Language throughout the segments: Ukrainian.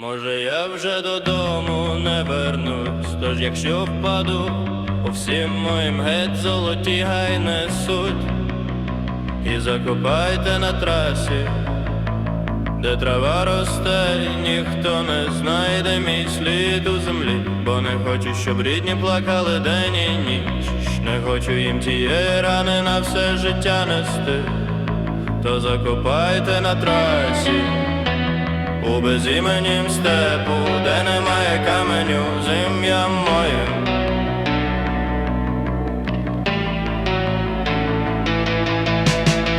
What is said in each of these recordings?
Може, я вже додому не вернусь, тож якщо впаду, у всім моїм геть золоті гай несуть, і закопайте на трасі, де трава росте, і ніхто не знайде мій слід у землі, бо не хочу, щоб рідні плакали день і ніч, не хочу їм тієї рани на все життя нести, то закопайте на трасі. У безіменім степу, де немає каменю з ім'ям моїм.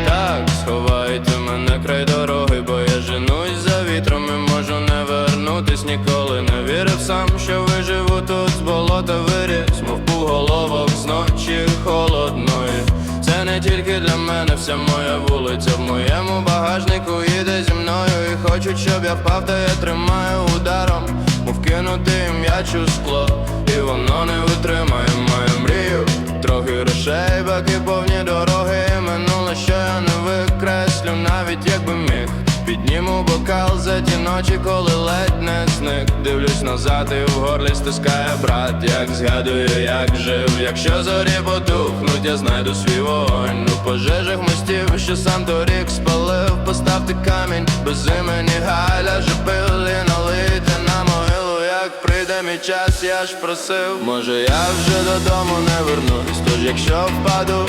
Так, сховайте мене край дороги, бо я женусь за вітром і можу не вернутись ніколи. Не вірив сам, що тільки для мене, вся моя вулиця в моєму багажнику їде зі мною і хочуть, щоб я впав, та я тримаю ударом, мов кинути м'яч у скло, і воно не витримає мою мрію. Трохи грошей, баки повні дороги, і минуле, що я не викреслю, навіть міг. Підніму бокал за ті ночі, коли ледь не зник. Дивлюсь назад і в горлі стискає брат, як згадую, як жив. Якщо зорі потухнуть, я знайду свій вогонь. У пожежах мостів, що сам торік спалив, поставте камінь. Без імені Галя жепил і налийте на могилу, як прийде мій час, я ж просив. Може я вже додому не вернусь, тож якщо впаду,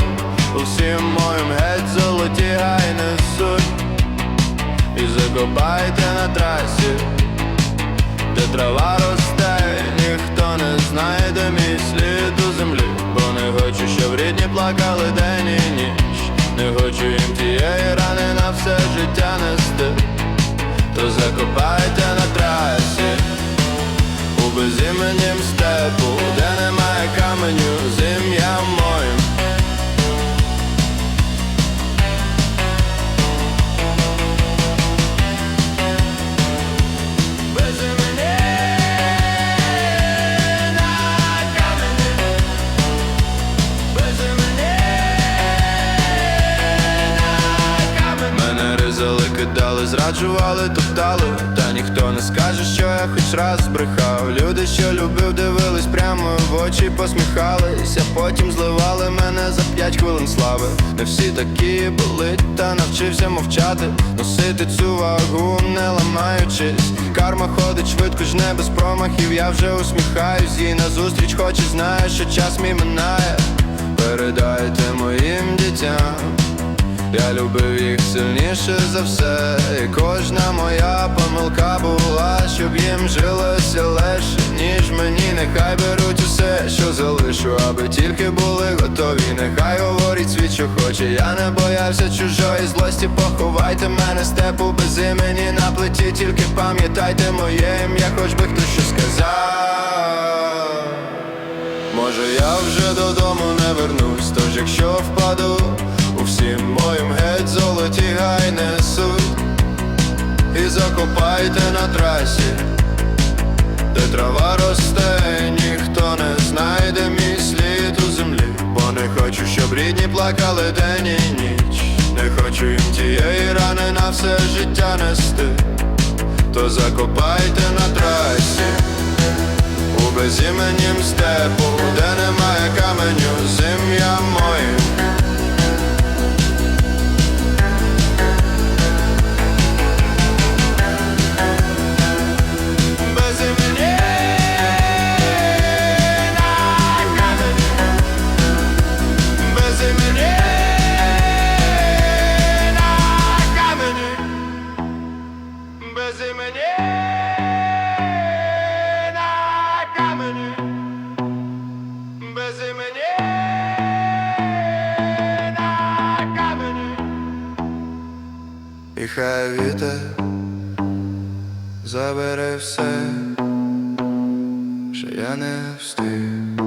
усім моїм геть золоті гай несуть і закопайте на трасі, де трава росте, ніхто не знайде мій слід у землі, бо не хочу, щоб рідні плакали день і ніч, не хочу їм тієї рани на все життя нести, то закопайте на трасі, у безіменім степу, кидали, зраджували, топтали, та ніхто не скаже, що я хоч раз збрехав. Люди, що любив, дивились прямо в очі, посміхались, а потім зливали мене за п'ять хвилин слави. Не всі такі були, та навчився мовчати, носити цю вагу, не ламаючись. Карма ходить швидко, ж не без промахів. Я вже усміхаюсь, їй назустріч, хоч і знаю, що час мій минає. Передайте моїм дітям. Я любив їх сильніше за все, і кожна моя помилка була, щоб їм жилося легше, ніж мені, нехай беруть усе, що залишу, аби тільки були готові. Нехай говорить світ, що хоче. Я не боявся чужої злості, поховайте мене степу без імені на плиті, тільки пам'ятайте моє ім'я, хоч би хто що сказав. Може я вже додому не вернусь, тож якщо впаду, моїм геть золоті гай несуть. І закопайте на трасі, де трава росте, ніхто не знайде мій слід у землі, бо не хочу, щоб рідні плакали день і ніч, не хочу їм тієї рани на все життя нести, то закопайте на І хай вітер забере все, що я не встиг.